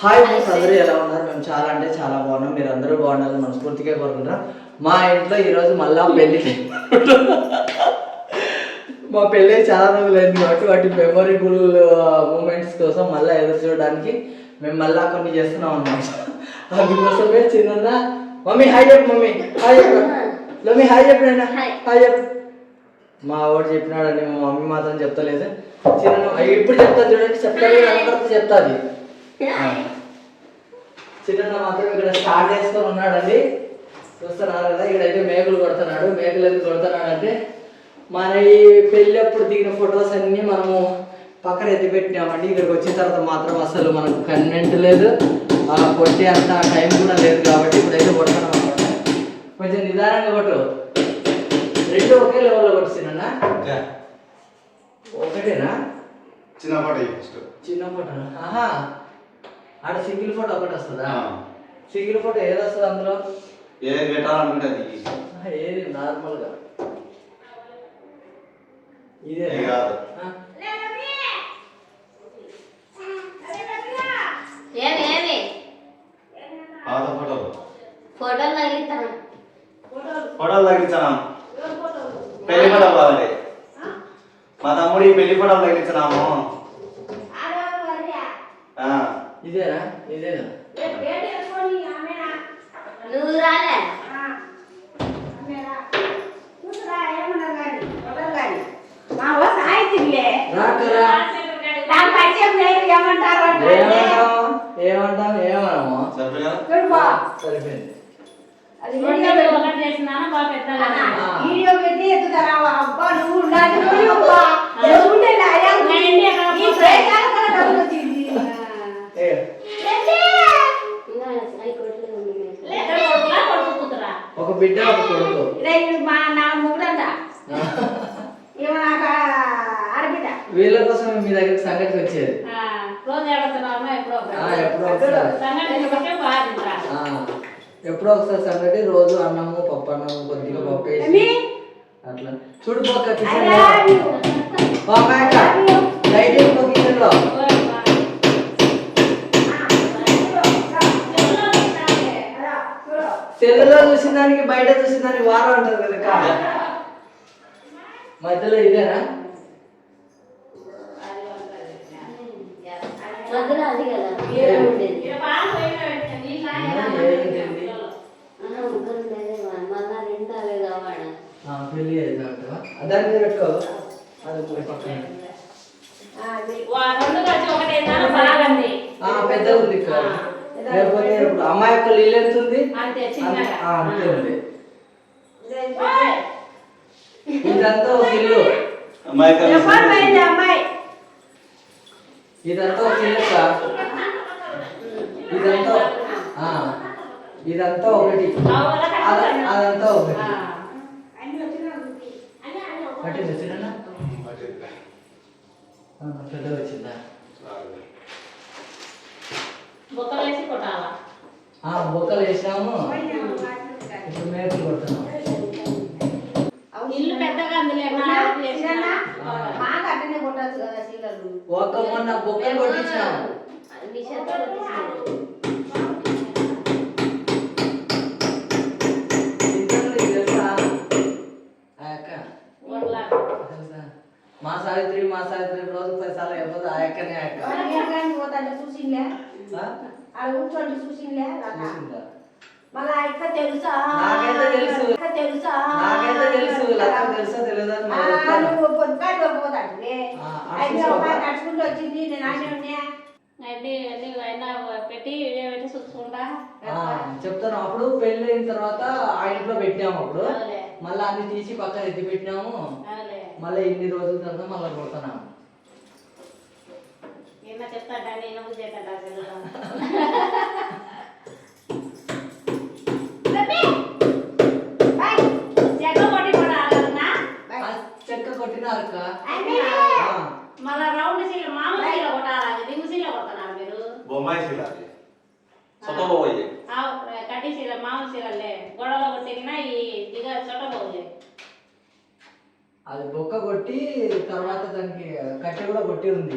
Hi friends అందరూ ఎలా ఉన్నారు? మేము చాలా అంటే చాలా బాగున్నాం. మీరు అందరూ బాగుండాలని మనస్ఫూర్తిగా కోరుకుంటున్నాం. మా ఇంట్లో ఈరోజు మళ్ళా పెళ్ళి మా పెళ్ళి చాలా రోజులు అయింది కాబట్టి వాటి మెమొరబుల్ మూమెంట్స్ కోసం మళ్ళీ ఎదురు చూడడానికి మేము మళ్ళా కొన్ని చేస్తున్నాం అన్నమాట. అందుకోసమే చిన్న మమ్మీ హాయ్ చెప్పు మమ్మీ. హాయ్ చెప్పు. మమ్మీ హాయ్ చెప్పు నాయనా హాయ్ చెప్పు. మా వాడు చెప్పినాడని మా మమ్మీ మాత్రం చెప్తలేదు. చిన్న ఇప్పుడు చెప్తా చూడండి చెప్తాను చెప్తాది. చిన్న మాత్రం ఇక్కడ స్టార్ట్ చేసుకొని ఉన్నాడండి. చూస్తున్నారు కదా ఇక్కడైతే మేకలు కొడుతున్నాడు. మేకలు ఎందుకు కొడుతున్నాడు అంటే మన ఈ పెళ్ళి అప్పుడు దిగిన ఫొటోస్ అన్ని మనము పక్కన ఎత్తి పెట్టినామండి. ఇక్కడికి వచ్చిన తర్వాత మాత్రం అసలు మనకు కన్వెంట్ లేదు. కొట్టే అంత టైం కూడా లేదు కాబట్టి ఇప్పుడైతే కొడుతున్నాం అనమాట. కొంచెం నిదానంగా కొట్టు. రెండు ఒకే లెవెల్లో కొట్టినా ఒకటేనా? చిన్న పాట ఫస్ట్ చిన్న ఫోటో ఆహా. ఆడ సింగిల్ ఫోటో ఒకటి వస్తుందా? సింగిల్ ఫోటో ఏది వస్తుంది అందులో? ఏది పెట్టాలనుకుంటే అది. ఆహా, ఏది? నార్మల్గా. ఇదే. ఇది కాదు. ఏమి ఏమి పాత ఫోటోలు ఫోటోలు తగిలిస్తాను. ఫోటోలు తగ్గించాను పెళ్ళి ఫోటో కావాలి మా తమ్ముడు పెళ్ళి ఫోటోలు తగ్గించినాము ఆ, ఇదేనా? ఇదేనా? నువ్వు రాలే రాకరా. ఏమంటాం కదా సరిపోయింది? వీడియో పెట్టి ఎత్తుతారా? అబ్బా నువ్వు ఉండాలి నువ్వు అబ్బా నువ్వు ఉండే లాయా ఈ ప్రయత్నాలు కూడా డబ్బులు వచ్చింది ఏ, ఇంకా ఐ కొట్లు ఉంది ఒక బిడ్డ ఒక కొడుకు. మా నా ముగ్గురంట ఏమో నాకు ఆడబిడ్డ. వీళ్ళ కోసం మీ దగ్గర సంగతికి వచ్చేది. రోజు ఏడుతున్నామో ఎప్పుడో ఎప్పుడో సంగతి ఎప్పుడో? ఒకసారి సంగటి రోజు అన్నము పప్పు అన్నము కొద్దిగా పప్పు వేసి? అట్లా. చూడు పోక కిచెన్లో సెల్లులో చూసిన దానికి బయట చూసిన దానికి వారం ఉంటుంది కదా కా. మధ్యలో ఇదేనా? కదా? దాని మీద పెట్టుకో. అది పక్కన. పెద్ద ఉంది లేకపోతే ఇప్పుడు అమ్మాయి యొక్క ఇల్లు ఎంత ఉంది అంతే చిన్నగా. ఆ, అంతే ఉంది ఇదంతా ఒక ఇల్లు. ఇదంతా ఒక ఇల్లు సార్ ఇదంతా ఆ, ఇదంతా ఒకటి. అదంతా ఒకటి. పట్టింది పెద్ద వచ్చిందా బుక్కలు వేసి కొట్టాలా ఆ బొక్కలు వేసాము. ఇప్పుడు మేకలు కొడుతున్నాం ఇల్లు పెద్దగా? మాకు ఒక మొన్న బొక్కలు కొట్టించాము మా సావిత్రి మా సావిత్రి రోజు సార్లు అయిపోతుంది ఆ అక్కనే ఆ? ఆడ కూర్చోండి చూసిండే రాక? చూసిందా? మళ్ళా ఇక్క తెలుసా? తెలుసు. తెలుసా? తెలుసు? తెలియదా. నువ్వు ఆ, ఆ అయితే? ఒక నడుచుకుంటూ వచ్చింది నేను ఆడే ఉన్నా అన్ని అన్ని అయినా పెట్టి వీడియో పెట్టి చూసుకుంటా. ఆ, చెప్తాను. అప్పుడు పెళ్ళి అయిన తర్వాత ఆ ఇంట్లో పెట్టాము అప్పుడు. మళ్ళీ అన్ని తీసి పక్కన ఎత్తి పెట్టినాము. మళ్ళీ ఇన్ని రోజుల తర్వాత మళ్ళీ కొడుతున్నాము నిన్న చెప్తాడా నేను బాయ్! చెక్క కొట్టినారు మళ్ళా రౌండ్ సీల మామూలు సీల కొట్టాలా? రింగు సీల కొడుతున్నారు మీరు. బొమ్మాయి శీల కట్టి సీల మామూలు గొడవలో కొట్టిన ఈ దిగ అది బొక్క కొట్టి తర్వాత దానికి కట్టె కూడా కొట్టి ఉంది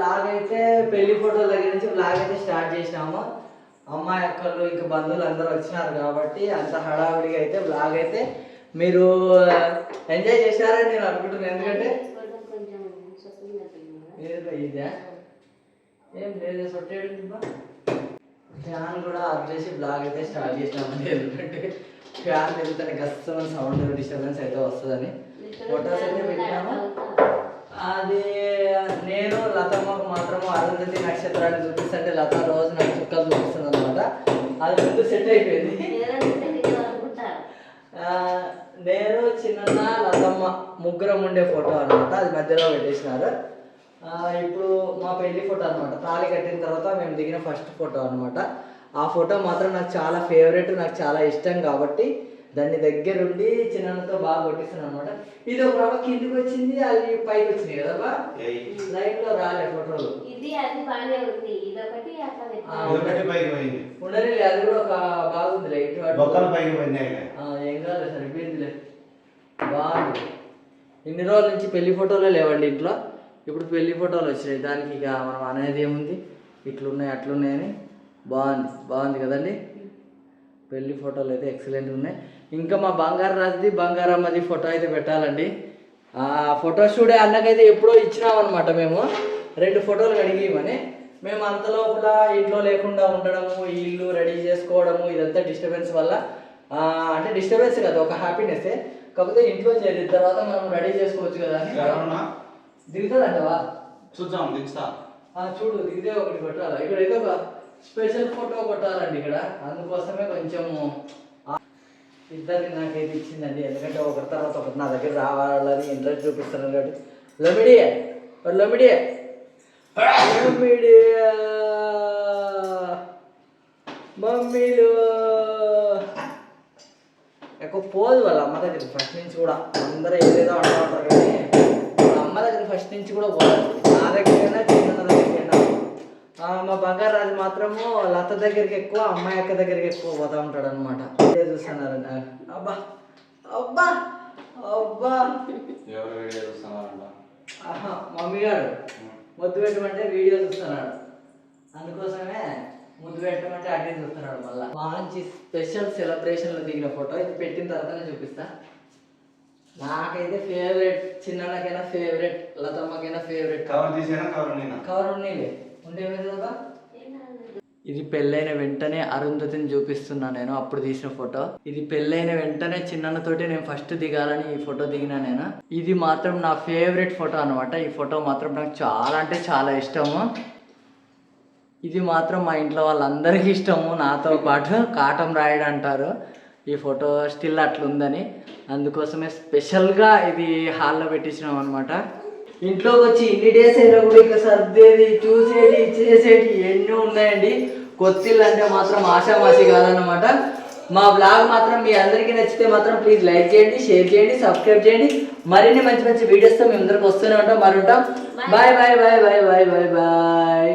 బ్లాగ్ అయితే పెళ్ళి ఫోటోల దగ్గర నుంచి బ్లాగ్ అయితే స్టార్ట్ చేసినాము. అమ్మాయి అక్కలు ఇంకా బంధువులు అందరూ వచ్చినారు కాబట్టి అంత హడావిడిగా అయితే బ్లాగ్ అయితే మీరు ఎంజాయ్ చేశారని నేను అనుకుంటున్నాను ఎందుకంటే ఇదే. ఏం లేదు సొట్టేడు ఫ్యాన్ కూడా ఆఫ్ చేసి బ్లాగ్ అయితే స్టార్ట్ చేసినామండి ఎందుకంటే ఫ్యాన్ తిరుగుతానే గస్సమైన సౌండ్ డిస్టర్బెన్స్ అయితే వస్తుందని. ఫొటోస్ అయితే పెట్టినాము. అది నేను లతమ్మకు మాత్రము అరుంధతి నక్షత్రాన్ని చూపిస్తుంటే లత రోజు నాకు చుక్కలు చూపిస్తుంది అనమాట అది ముందు సెట్ అయిపోయింది. నేను చిన్న లతమ్మ ముగ్గురం ఉండే ఫోటో అనమాట అది మధ్యలో పెట్టేసినారు. ఇప్పుడు మా పెళ్ళి ఫోటో అనమాట తాళి కట్టిన తర్వాత మేము దిగిన ఫస్ట్ ఫోటో అనమాట ఆ ఫోటో మాత్రం నాకు చాలా ఫేవరెట్ నాకు చాలా ఇష్టం కాబట్టి దాన్ని దగ్గరుండి చిన్నతో బాగా కొట్టిస్తాను అనమాట ఇది ఒక రవ్వ కిందికి వచ్చింది అది పైకి వచ్చింది కదా బా లైట్లో రాలే ఫోటోలు. ఇది అది బాగానే ఉంది ఇదొకటి అట్లా ఆ, పెట్టాలి. ఇదొకటి పైకి పోయింది. ఉండని అది కూడా ఒక బాగుంది లైట్ బొక్కలు పైకి ఆ, ఏం కాదు సరిపోయిందిలే. బాగుంది. ఇన్ని రోజుల నుంచి పెళ్ళి ఫోటోలే లేవండి ఇంట్లో. ఇప్పుడు పెళ్ళి ఫోటోలు వచ్చినాయి. దానికి ఇక మనం అనేది ఏముంది? ఇట్లున్నాయి అట్లున్నాయని బాగుంది బాగుంది కదండి. పెళ్ళి ఫోటోలు అయితే ఎక్సలెంట్ ఉన్నాయి. ఇంకా మా బంగారు రాజుది బంగారమ్మది ఫోటో అయితే పెట్టాలండి. ఆ ఫోటో స్టూడియో అన్నకైతే ఎప్పుడో ఇచ్చినామన్నమాట మేము. రెండు ఫోటోలు కడిగిమని మేము అంత లోపల ఇంట్లో లేకుండా ఉండడము ఈ ఇల్లు రెడీ చేసుకోవడము ఇదంతా డిస్టర్బెన్స్ వల్ల అంటే డిస్టర్బెన్స్ కాదు ఒక హ్యాపీనెస్ కాకపోతే ఇంట్లో చేరిన తర్వాత మనం రెడీ చేసుకోవచ్చు కదా దిగుతుందంటవా చూద్దాం దించుతా ఆ, చూడు దిగితే ఒకటి కొట్టాలి ఇక్కడైతే ఒక స్పెషల్ ఫోటో కొట్టాలండి ఇక్కడ. అందుకోసమే కొంచెము ఆ- ఇద్దరిని నాకైతే ఇచ్చిందండి. ఎందుకంటే ఒకరి తర్వాత ఒకటి నా దగ్గర రావాలని ఇంట్రెస్ట్ చూపిస్తున్నాను కాబట్టి. లమిడియే. లమిడియే. లమిడియా. మమ్మీలు. ఎక్కువ పోదు వాళ్ళ అమ్మ దగ్గర ఫస్ట్ నుంచి కూడా. అందరూ ఏదేదో అంటూ ఉంటారు కానీ వాళ్ళ అమ్మ దగ్గర ఫస్ట్ నుంచి కూడా పోదు నా దగ్గర మా బంగారు రాజు మాత్రము లత దగ్గరికి ఎక్కువ అమ్మాయి అక్క దగ్గరికి ఎక్కువ పోతా ఉంటాడు అనమాట చూస్తున్నారండి అబ్బా అబ్బా అబ్బా. మమ్మీ గారు ముద్దు పెట్టమంటే వీడియో చూస్తున్నాడు. అందుకోసమే ముద్దు పెట్టమంటే అటే చూస్తున్నాడు మళ్ళీ. మంచి స్పెషల్ సెలబ్రేషన్లో దిగిన ఫోటో. ఇది పెట్టిన తర్వాతనే చూపిస్తా. నాకైతే ఫేవరెట్ చిన్నకైనా ఫేవరెట్ లతమ్మకైనా ఫేవరెట్. కవర్ తీసేనా కవర్ కవర్ కదా ఇది పెళ్ళైన వెంటనే అరుంధతిని చూపిస్తున్నా నేను అప్పుడు తీసిన ఫోటో. ఇది పెళ్ళైన వెంటనే చిన్నతోటి నేను ఫస్ట్ దిగాలని ఈ ఫోటో దిగినా నేను. ఇది మాత్రం నా ఫేవరెట్ ఫోటో అనమాట ఈ ఫోటో మాత్రం నాకు చాలా అంటే చాలా ఇష్టము. ఇది మాత్రం మా ఇంట్లో వాళ్ళందరికీ ఇష్టము నాతో పాటు కాటం రాయడు అంటారు. ఈ ఫోటో స్టిల్ అట్లుందని. అందుకోసమే స్పెషల్గా ఇది హాల్లో పెట్టించినాం అనమాట ఇంట్లోకి వచ్చి ఇన్ని డేస్ అయినా కూడా ఇక సర్దేది చూసేది చేసేది ఎన్నో ఉన్నాయండి. కొత్తిల్లు అంటే మాత్రం ఆషామాషి కాదన్నమాట. మా బ్లాగ్ మాత్రం మీ అందరికీ నచ్చితే మాత్రం ప్లీజ్ లైక్ చేయండి షేర్ చేయండి సబ్స్క్రైబ్ చేయండి. మరిన్ని మంచి మంచి వీడియోస్తో మేము అందరికి వస్తూనే ఉంటాం. మరి ఉంటాం. Bye bye bye bye bye bye bye